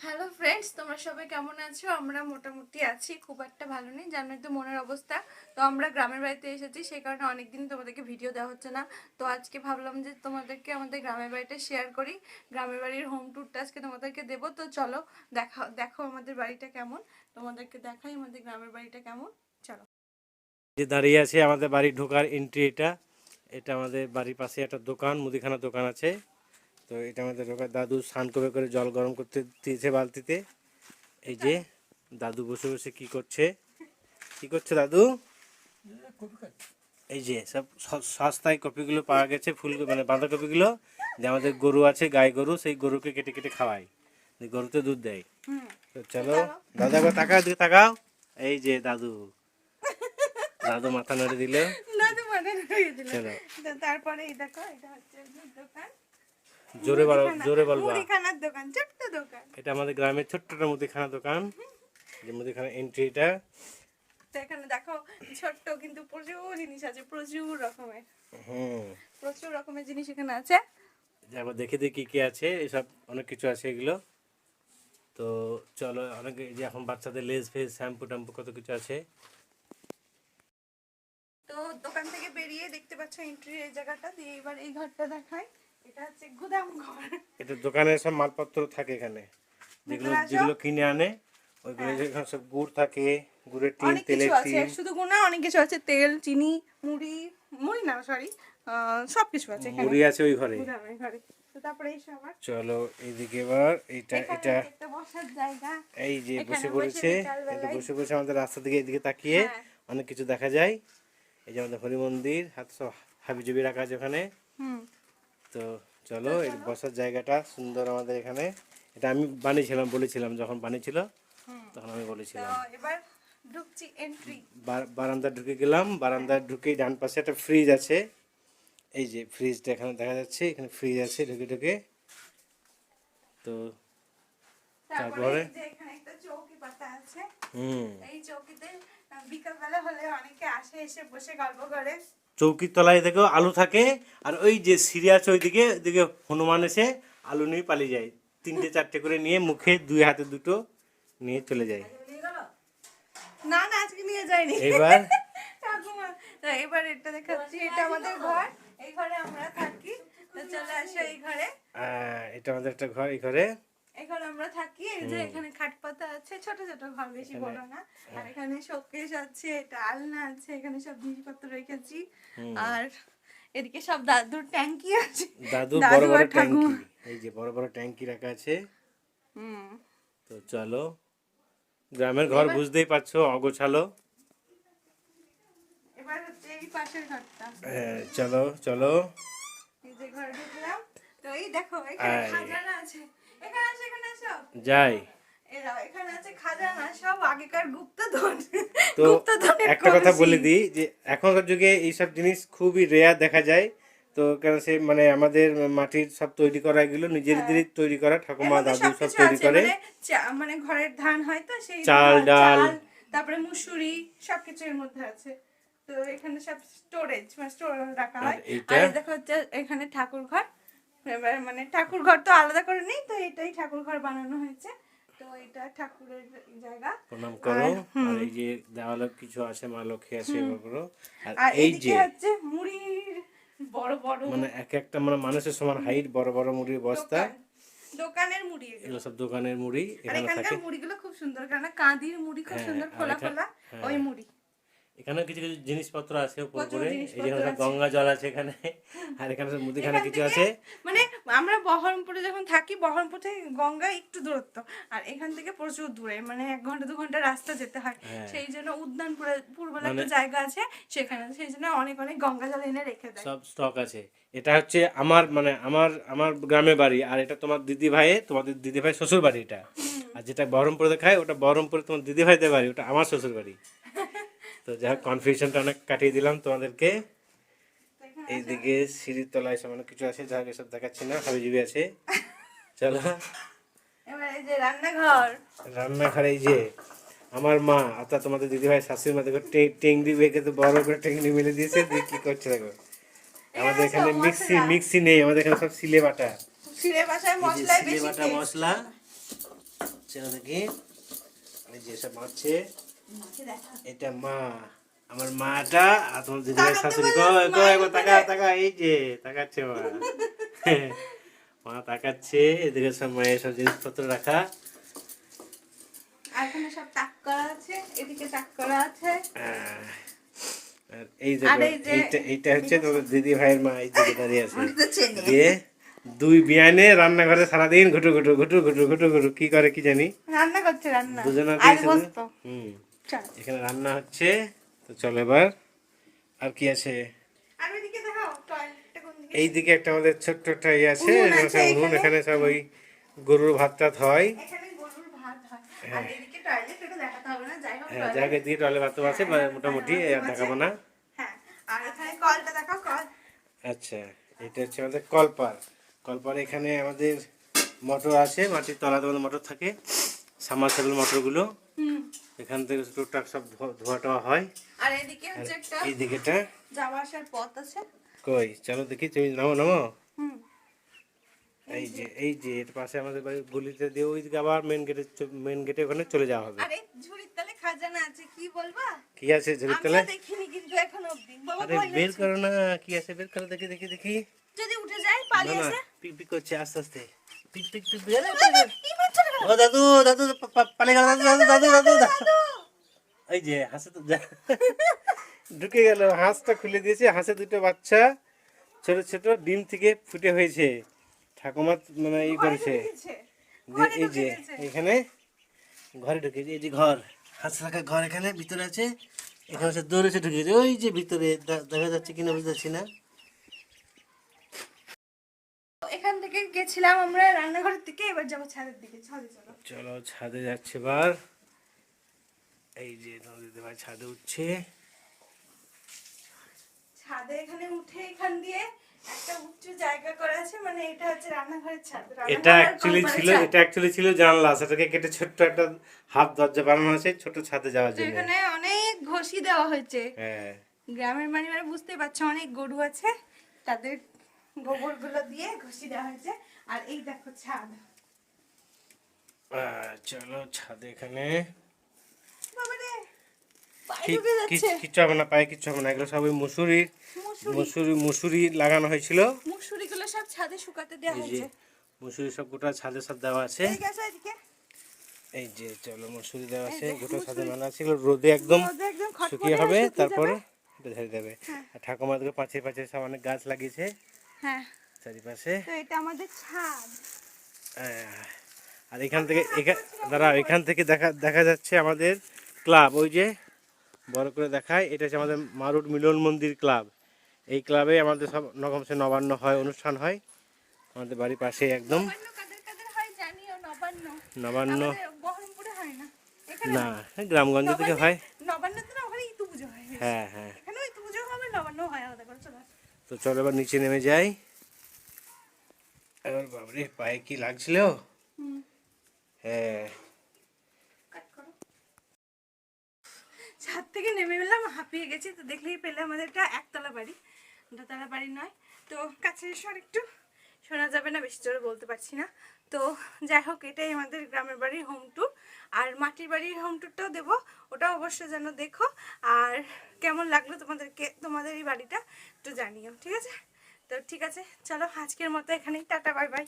Hello friends তোমরা সবাই কেমন আছো? আমরা মোটামুটি আছি, খুব একটা ভালো নেই জানোই তো মনের অবস্থা। তো আমরা গ্রামের বাড়িতে এসেছি, সেই কারণে অনেকদিন তোমাদেরকে ভিডিও দেওয়া হচ্ছে না। তো আজকে ভাবলাম যে তোমাদেরকে আমাদের গ্রামের বাড়িটা শেয়ার করি, গ্রামের বাড়ির হোম ট্যুরটা আজকে তোমাদেরকে দেবো। তো চলো, দেখা, দেখো আমাদের বাড়িটা কেমন, তোমাদেরকে দেখাই আমাদের গ্রামের বাড়িটা কেমন। চলো। যে দাঁড়িয়ে আছে আমাদের বাড়ি ঢোকার এন্ট্রি এটা এটা আমাদের বাড়ির পাশে একটা দোকান, মুদিখানা দোকান আছে। তো এটা আমাদের ঢোকার দাদু স্নান করে করে জল গরম করতে দিয়েছে বালতিতে। এই যে দাদু বসে বসে কি করছে? কি করছে দাদু? এই যে সব সস্তায় কপিগুলো পাওয়া গেছে ফুল মানে বাঁধাকপিগুলো। যে আমাদের গরু আছে গাই গরু সেই গরুকে কেটে কেটে খাওয়াই। যে গরুতে দুধ দেয়। তো চলো দাদা একবার তাকাও দিকে তাকাও। এই যে দাদু। দাদু মাথা নেড়ে দিল। চলো। তারপরে এই দেখো এটা হচ্ছে দোকান। জোরে জোরে বলবা মুদিখানার দোকান ছোট্ট দোকান। এটা আমাদের গ্রামের ছোট্ট একটা মুদিখানা দোকান। যে মুদিখানা এন্ট্রিটা তো এখানে দেখো ছোট্ট কিন্তু প্রচুর জিনিস আছে প্রচুর রকমের। হুম। প্রচুর রকমের জিনিস এখানে আছে। দেখে দিই কি কি আছে এসব অনেক কিছু আছে এগুলো। তো চলো অনেক যে এখন বাচ্চাদের লেস ফেস শ্যাম্পু ট্যাম্পু কত কিছু আছে। তো দোকান থেকে বেরিয়ে দেখতে পাচ্ছ এন্ট্রি এই জায়গাটা দিয়ে এবার এই ঘরটা দেখাই। এটা হচ্ছে গুদাম ঘর। এটা দোকানে সব মালপত্র থাকে এখানে। যেগুলো যেগুলো কিনে আনে ওইগুলো এখানে সব গুড় থাকে গুড়ের টিন তেলের টিন। শুধু গুনা অনেক কিছু আছে তেল চিনি মুড়ি মুড়ি না সরি সব কিছু আছে এখানে। মুড়ি আছে ওই ঘরে। চলো এইদিকে এবার এটা জায়গা। এই যে বসে পড়েছে এটা বসে বসে আমাদের রাস্তা দিকে এদিকে তাকিয়ে হ্যাঁ। অনেক কিছু দেখা যায়। এই যে আমাদের হরি মন্দির হাত সব হাবিজবি রাখা আছে ওখানে। হুম। তো চলো এই বসার জায়গাটা সুন্দর আমাদের এখানে। এটা আমি বানিয়েছিলাম বলেছিলাম যখন বানিয়েছিল তখন আমি বলেছিলাম। এবার ঢুকছি এন্ট্রি বারান্দা ঢুকে গেলাম বারান্দা ঢুকে ডান পাশে একটা ফ্রিজ আছে। এই যে ফ্রিজটা এখানে দেখা যাচ্ছে এখানে ফ্রিজ আছে ঢুকে ঢুকে। তো তারপরে হুম। এই চৌকিতে বিকাল বেলা হলে অনেকে আসে এসে বসে গল্প করে। চৌকির তলায় দেখো আলু থাকে আর ওই যে সিঁড়ি আছে ওইদিকে ওইদিকে হনুমান এসে আলু নিয়ে পালিয়ে যায়। তিনটে চারটে করে নিয়ে মুখে দুই হাতে দুটো নিয়ে চলে যায়। না না আজকে নিয়ে যায়নি এবার এবার এটা দেখাচ্ছি এটা আমাদের ঘর। এই ঘরে আমরা থাকি। চলে আসো এই ঘরে। এটা আমাদের একটা ঘর এই ঘরে। ঘরে আমরা থাকি এই যে এখানে খাট পাতা আছে ছোট ছোট ঘর বেশি বড় না। আর এখানে শোকেস আছে এটা আলনা আছে এখানে সব জিনিসপত্র রেখেছি। আর এদিকে সব দাদুর ট্যাঙ্কি আছে। দাদু দাদু বড় বড় ট্যাঙ্কি এই যে বড় বড় ট্যাঙ্কি রাখা আছে। হুম। তো চলো গ্রামের ঘর বুঝতেই পারছ অগোছালো। এবার হচ্ছে এই পাশের ঘরটা। হ্যাঁ, চলো চলো। এই যে ঘরে ঢুকলাম। তো এই দেখো এখানে খাজানা আছে। এখানে আসো এখানে আসো। যাই। এরা এখানে আছে খাজানা সব আগেকার গুপ্তধন। তো একটা কথা বলে দিই যে এখনকার যুগে এইসব জিনিস খুবই রেয়ার দেখা যায়। তো কারণ সে মানে আমাদের মাটির সব তৈরি করা এগুলো নিজেদেরই তৈরি করা ঠাকুমা দাদু সব তৈরি করে। মানে মানে ঘরের ধান হয় তো সেই চাল, ডাল। তারপরে মুসুরি সবকিছু এর মধ্যে আছে। তো এখানে সব স্টোরেজ মানে স্টোর রাখা হয়। আর দেখো হচ্ছে এখানে ঠাকুর ঘর এবার মানে ঠাকুর ঘর তো আলাদা করে নেই তো এটাই ঠাকুর ঘর বানানো হয়েছে। তো এটা ঠাকুরের জায়গা। প্রণাম করো আর এই যে দেওয়ালে কিছু আছে মা লক্ষ্মী আছে এগুলো আর এই যে হচ্ছে মুড়ির বড় বড় মানে এক একটা মানে মানুষের সমান হাইট বড় বড় মুড়ির বস্তা। দোকানের মুড়ি এগুলো। সব দোকানের মুড়ি এখানে থাকে। মুড়িগুলো খুব সুন্দর কারণ কাঁদির মুড়ি খুব হ্যাঁ, সুন্দর খোলা খোলা ওই মুড়ি। এখানে কিছু কিছু জিনিসপত্র আছে উপর করে এই যেখানে গঙ্গা জল আছে এখানে আর এখানে মুদিখানা কিছু আছে। মানে আমরা বহরমপুরে যখন থাকি বহরমপুর থেকে গঙ্গা একটু দূরত্ব আর এখান থেকে প্রচুর দূরে মানে এক ঘণ্টা দু ঘণ্টা রাস্তা যেতে হয়। হ্যাঁ। সেই জন্য উদ্যানপুরে পূর্বলে একটা মানে- জায়গা আছে সেখানে সেই জন্য অনেক অনেক গঙ্গা জল এনে রেখে দেয়। সব স্টক আছে। এটা হচ্ছে আমার মানে আমার আমার গ্রামের বাড়ি আর এটা তোমার দিদি ভাইয়ের তোমাদের দিদি ভাই শ্বশুর বাড়ি এটা আর যেটা বহরমপুরে খায় ওটা বহরমপুরে তোমার দিদি ভাইদের বাড়ি ওটা আমার শ্বশুর বাড়ি তো যাই হোক কনফিউশনটা অনেক কাটিয়ে দিলাম তোমাদেরকে। এইদিকে সিঁড়ির তলায় অনেক কিছু আছে যা হোক এসব দেখাচ্ছি না হাবিজিবি আছে। চলো। এবার রান্নাঘর। রান্নাঘরে এই যে আমার মা অর্থাৎ তোমাদের দিদি ভাই শাশুড়ি মা দেখো টেংরি বেঁকে তো বড় করে টেংরি মেলে দিয়েছে দিয়ে কি করছে দেখো। আমাদের এখানে মিক্সি মিক্সি নেই আমাদের এখানে সব সিলে বাটা। সিলে যে বাটা মশলা চলো দেখি। এই যে সব মারছে। এটা মা আমার মাটা আর তোমার দিদির শাশুড়ি কই কই একবার তাকা তাকা এই যে তাকাচ্ছে মা। মা তাকাচ্ছে এদিকে সব মায়ের সব জিনিসপত্র রাখা। এখানে সব তাক করা আছে এদিকে তাক করা আছে। এই যে- এইটা এইটা হচ্ছে তোমাদের দিদি ভাইয়ের মা এই দিকে দাঁড়িয়ে আছে। দিয়ে দুই বিয়ানে রান্নাঘরে সারাদিন ঘুটু ঘুটু ঘুটু ঘুটু ঘুটু ঘুটু কি করে কি জানি? রান্না করছে রান্না। হুম। চল এখানে রান্না হচ্ছে তো চলো এবার। আর কি আছে? এই দিকে? একটা আমাদের ছোট্ট একটা ইয়ে আছে উনুন এখানে সব এখানে। এখানে সব ওই গরুর ভাত টাত হয় হয়। এদিকে টয়লেট না হ্যাঁ যাকে টলে ভাত আছে মোটামুটি আর দেখাবো না। হ্যাঁ আর দেখাও কল। আচ্ছা এটা হচ্ছে আমাদের কলপার। কলপার এখানে আমাদের মোটর আছে মাটির আমাদের মোটর থাকে মোটরগুলো। এখান থেকে টুকটাক সব ধোয়া- টোয়া হয়। আর এদিকে হচ্ছে একটা এই দিকেটা যাওয়া আসার পথ আছে। কই? চলো দেখি তুমি নামো নামো? এই যে এই যে এর পাশে আমাদের বাড়ি গলিতে দিয়ে ওই দিকে আবার মেন গেটে মেন গেটে ওখানে চলে যাওয়া হবে। আর ঝুড়ির তলে খাজানা আছে কি বলবা? কি আছে ঝুড়ির তলে? দেখিনি কিন্তু এখন অবধি। বাবা আরে বের। করো না কি আছে বের করো দেখি দেখি দেখি। যদি উঠে যায় না পালিয়ে আসে। পিক পিক করছে আস্তে আস্তে। পিক পিক পিক ও দাদু দাদু পা- পা- গেল দাদু দাদু দাদু দাদু এই যে হাসে তো ঢুকে গেল হাঁসটা খুলে দিয়েছে হাঁসে দুটো বাচ্চা ছোট ছোট ডিম থেকে ফুটে হয়েছে। ঠাকুমা মানে ই করেছে। ঢুকেছে। এই যে এখানে ঘরে ঢুকে এই যে ঘর। হাঁস রাখার ঘর এখানে ভিতরে আছে এখানে দৌড়েছে ঢুকে গেছে। ওই যে ভিতরে দেখা যাচ্ছে কিনা বুঝতে পারছি না। এখান থেকে গেছিলাম আমরা রান্নাঘরের দিকে এবার যাব ছাদের দিকে। ছাদে চলো। চলো ছাদে যাচ্ছে এবার। এই যে দিদি ভাই ছাদে উঠছে। ছাদে এখানে উঠে এখান দিয়ে একটা উঁচু জায়গা করা আছে মানে এটা হচ্ছে রান্নাঘরের ছাদ। এটা অ্যাকচুয়ালি ছিল এটা অ্যাকচুয়ালি ছিল জানলা সেটাকে কেটে ছোট্ট একটা হাফ দরজা বানানো ছোট ছাদে যাওয়ার জন্য। এখানে অনেক ঘষি দেওয়া হয়েছে। হ্যাঁ। গ্রামের মানে পারছ অনেক গরু আছে তাদের গোবরগুলো দিয়ে ঘষি দেওয়া হয়েছে। আর এই দেখো ছাদ। চলো ছাদে এখানে। বাবারে পায়ে কি- ঢুকে কি- যাচ্ছে। কিচ্ছু হবে না পায়ে কিচ্ছু হবে না এগুলো সব মুসুরি। মুসুরি। মুসুরি লাগানো হয়েছিল। মুসুরিগুলো সব ছাদে শুকাতে দেওয়া হয়েছে। মুসুরি সব গোটা ছাদে সব দেওয়া আছে। এই যে চলো মুসুরি দেওয়া আছে গোটা ছাদে। মানা আছে। এগুলো রোদে একদম শুকিয়ে হবে তারপর যাবে। দেবে। হ্যাঁ। আর ঠাকুমাদের পাঁচে পাঁচে সব অনেক গাছ লাগিয়েছে। হ্যাঁ। চারিপাশে। তো এটা আমাদের ছাদ। আর এখান থেকে দাঁড়া এখান থেকে দেখা দেখা যাচ্ছে আমাদের ক্লাব। ওই যে বড় করে দেখায় এটা হচ্ছে আমাদের মারুট মিলন মন্দির ক্লাব। এই ক্লাবে আমাদের সব রকম সে নবান্ন হয় অনুষ্ঠান হয়। আমাদের বাড়ির পাশে একদম। নবান্ন না। গ্রামগঞ্জ থেকে হয়। হয়। হ্যাঁ তো চলো এবার নিচে নেমে যাই। আর বাবরে পায়ে কি লাগছিল? হ্যাঁ। ছাদ থেকে নেমে এলাম হাঁপিয়ে গেছি তো দেখলেই পেলে আমাদের এটা একতলা বাড়ি। দোতলা বাড়ি নয় তো কাছে এসো আর একটু শোনা যাবে না, বেশি জোরে বলতে পারছি না। তো যাই হোক, এটাই আমাদের গ্রামের বাড়ির হোম ট্যুর আর মাটির বাড়ির হোম ট্যুরটাও দেবো ওটা অবশ্যই যেন দেখো। আর কেমন লাগল তোমাদেরকে, তোমাদের এই বাড়িটা একটু জানিও, ঠিক আছে? তো ঠিক আছে, চলো আজকের মতো এখানেই, টাটা বাই বাই